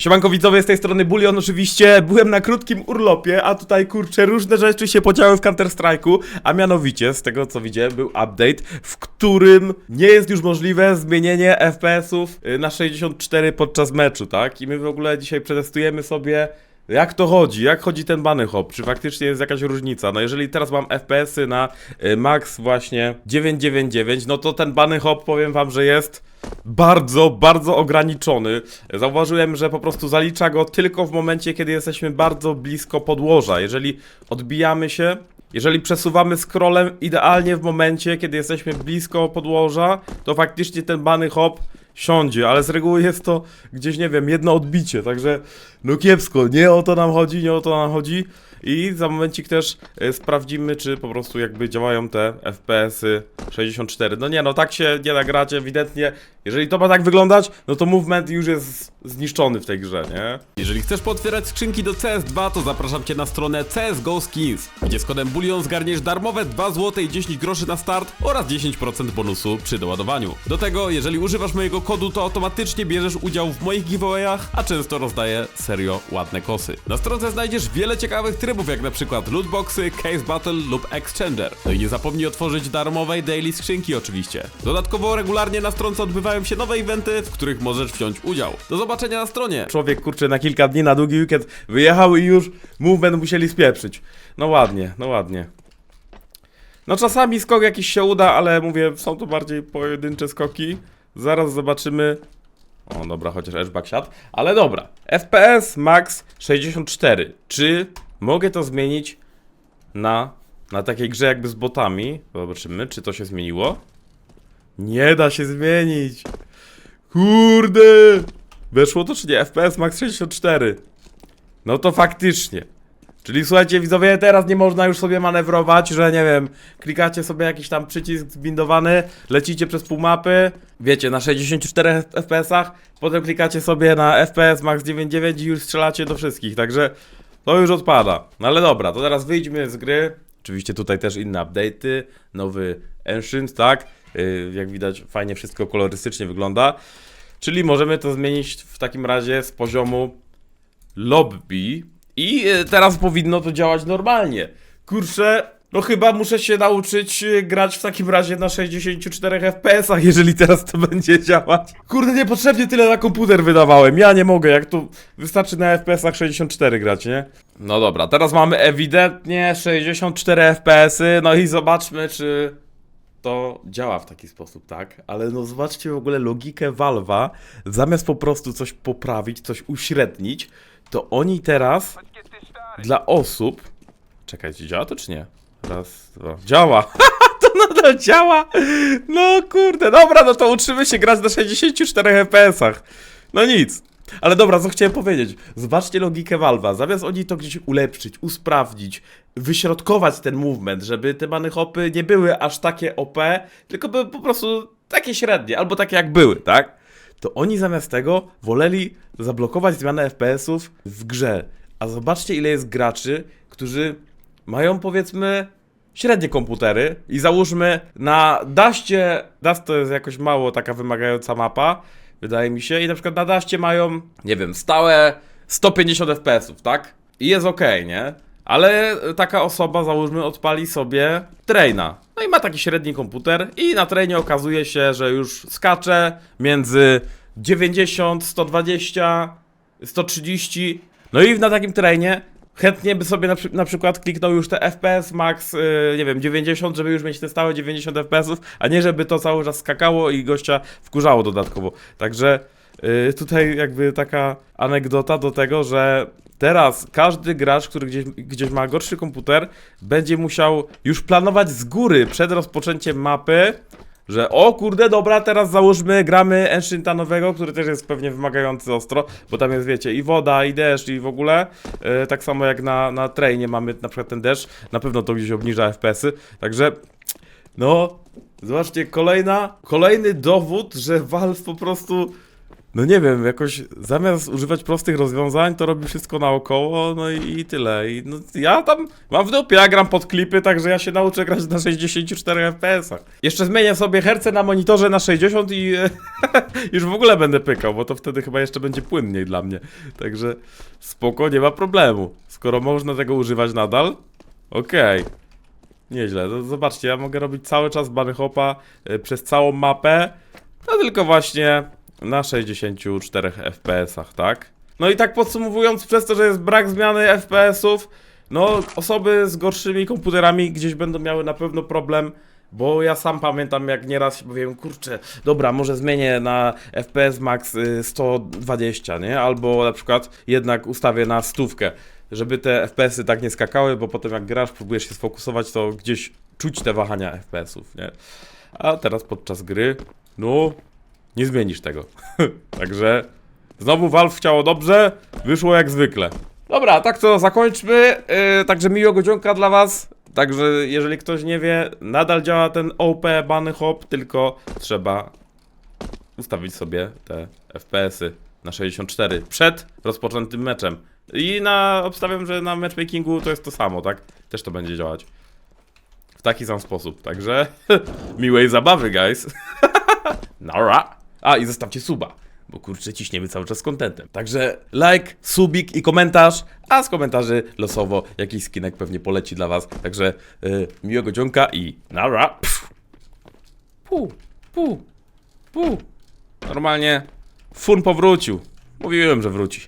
Siemanko widzowie, z tej strony Bulion oczywiście, byłem na krótkim urlopie, a tutaj kurczę różne rzeczy się podziały w Counter Strike'u, a mianowicie z tego co widziałem był update, w którym nie jest już możliwe zmienienie FPS-ów y, na 64 podczas meczu, tak? I my w ogóle dzisiaj przetestujemy sobie jak to chodzi, jak chodzi ten bany hop, czy faktycznie jest jakaś różnica? No jeżeli teraz mam FPS-y na y, max właśnie 999, no to ten bany hop powiem wam, że jest bardzo, bardzo ograniczony. Zauważyłem, że po prostu zalicza go tylko w momencie, kiedy jesteśmy bardzo blisko podłoża. Jeżeli odbijamy się, jeżeli przesuwamy scrollem idealnie w momencie, kiedy jesteśmy blisko podłoża, to faktycznie ten bany hop siądzie, ale z reguły jest to gdzieś, nie wiem, jedno odbicie, także no kiepsko, nie o to nam chodzi, nie o to nam chodzi. I za momencik też y, sprawdzimy, czy po prostu jakby działają te FPS-y 64. No nie, no tak się nie da ewidentnie. Jeżeli to ma tak wyglądać, no to movement już jest zniszczony w tej grze, nie? Jeżeli chcesz potwierać skrzynki do CS2, to zapraszam Cię na stronę CSGO Skins, gdzie z kodem BULION zgarniesz darmowe 2 zł i 10 groszy na start oraz 10% bonusu przy doładowaniu. Do tego, jeżeli używasz mojego kodu, to automatycznie bierzesz udział w moich giveawayach, a często rozdaję serio ładne kosy. Na stronce znajdziesz wiele ciekawych trybów, jak na przykład lootboxy, case battle lub exchanger. No i nie zapomnij otworzyć darmowej daily skrzynki oczywiście. Dodatkowo regularnie na stronce odbywają się nowe eventy, w których możesz wziąć udział. Do zobaczenia na stronie! Człowiek, kurczę, na kilka dni, na długi weekend wyjechał i już movement musieli spieprzyć. No ładnie, no ładnie. No czasami skok jakiś się uda, ale mówię, są to bardziej pojedyncze skoki. Zaraz zobaczymy. O, dobra, chociaż edgeback siadł. Ale dobra. FPS max 64. Czy mogę to zmienić na, na takiej grze jakby z botami? Zobaczymy, czy to się zmieniło. Nie da się zmienić. Kurde! Weszło to czy nie? FPS max 64. No to faktycznie. Czyli słuchajcie, widzowie, teraz nie można już sobie manewrować, że nie wiem, klikacie sobie jakiś tam przycisk zbindowany, lecicie przez pół mapy, wiecie, na 64 FPS-ach, potem klikacie sobie na FPS max 99 i już strzelacie do wszystkich, także to już odpada. No ale dobra, to teraz wyjdźmy z gry. Oczywiście tutaj też inne update'y, nowy Ancient, tak? Yy, jak widać, fajnie wszystko kolorystycznie wygląda. Czyli możemy to zmienić w takim razie z poziomu lobby i e, teraz powinno to działać normalnie. Kurczę, no chyba muszę się nauczyć e, grać w takim razie na 64 FPS-ach, jeżeli teraz to będzie działać. Kurde, niepotrzebnie tyle na komputer wydawałem. Ja nie mogę, jak to wystarczy na FPS-ach 64 grać, nie? No dobra, teraz mamy ewidentnie 64 FPS-y, no i zobaczmy, czy to działa w taki sposób, tak? Ale no zobaczcie w ogóle logikę Valve'a. Zamiast po prostu coś poprawić, coś uśrednić, to oni teraz dla osób... Czekajcie, działa to czy nie? Raz, dwa... Działa! to nadal działa! No kurde, dobra, no to uczymy się grać na 64 FPS-ach. No nic. Ale dobra, co chciałem powiedzieć. Zobaczcie logikę Valve'a. Zamiast oni to gdzieś ulepszyć, usprawnić, wyśrodkować ten movement, żeby te bany hopy nie były aż takie OP, tylko były po prostu takie średnie, albo takie jak były, tak? To oni zamiast tego woleli zablokować zmianę FPS-ów w grze. A zobaczcie, ile jest graczy, którzy mają powiedzmy średnie komputery i załóżmy na Daście, Dust to jest jakoś mało taka wymagająca mapa, wydaje mi się, i na przykład na Daście mają, nie wiem, stałe 150 FPS-ów, tak? I jest ok, nie? Ale taka osoba, załóżmy, odpali sobie traina. No i ma taki średni komputer i na trainie okazuje się, że już skacze między 90, 120, 130. No i na takim trainie chętnie by sobie na, przy, na przykład kliknął już te FPS max, yy, nie wiem, 90, żeby już mieć te stałe 90 FPS-ów, a nie żeby to cały czas skakało i gościa wkurzało dodatkowo. Także yy, tutaj jakby taka anegdota do tego, że teraz każdy gracz, który gdzieś, gdzieś ma gorszy komputer, będzie musiał już planować z góry przed rozpoczęciem mapy, że o kurde, dobra, teraz załóżmy, gramy Ancienta nowego, który też jest pewnie wymagający ostro, bo tam jest, wiecie, i woda, i deszcz, i w ogóle. E, tak samo jak na, na trainie mamy na przykład ten deszcz, na pewno to gdzieś obniża FPS-y, także no, zobaczcie, kolejna, kolejny dowód, że Valve po prostu no nie wiem, jakoś zamiast używać prostych rozwiązań, to robi wszystko naokoło, no i, i tyle. I no, ja tam mam w dupie, ja gram pod klipy, także ja się nauczę grać na 64 FPS-ach. Jeszcze zmienię sobie herce na monitorze na 60 i już w ogóle będę pykał, bo to wtedy chyba jeszcze będzie płynniej dla mnie. Także spoko, nie ma problemu. Skoro można tego używać nadal, okej. Nieźle, no zobaczcie, ja mogę robić cały czas bunny hopa y, przez całą mapę, no tylko właśnie na 64 FPS-ach, tak? No i tak podsumowując, przez to, że jest brak zmiany FPS-ów, no osoby z gorszymi komputerami gdzieś będą miały na pewno problem, bo ja sam pamiętam jak nieraz się powiem, kurczę, dobra, może zmienię na FPS max y, 120, nie? Albo na przykład jednak ustawię na stówkę, żeby te FPS-y tak nie skakały, bo potem jak grasz, próbujesz się sfokusować, to gdzieś czuć te wahania FPS-ów, nie? A teraz podczas gry, no, nie zmienisz tego. Także znowu Valve chciało dobrze, wyszło jak zwykle. Dobra, tak to zakończmy. Yy, także miłego dzionka dla was. Także jeżeli ktoś nie wie, nadal działa ten OP Bunny Hop, tylko trzeba ustawić sobie te FPS-y na 64 przed rozpoczętym meczem. I na, obstawiam, że na matchmakingu to jest to samo, tak? Też to będzie działać. W taki sam sposób. Także miłej zabawy, guys. Nara. A i zostawcie suba, bo kurczę ciśniemy cały czas z kontentem. Także like, subik i komentarz, a z komentarzy losowo jakiś skinek pewnie poleci dla was. Także y, miłego dzionka i nara. Pu, pu, pu. Normalnie fun powrócił. Mówiłem, że wróci.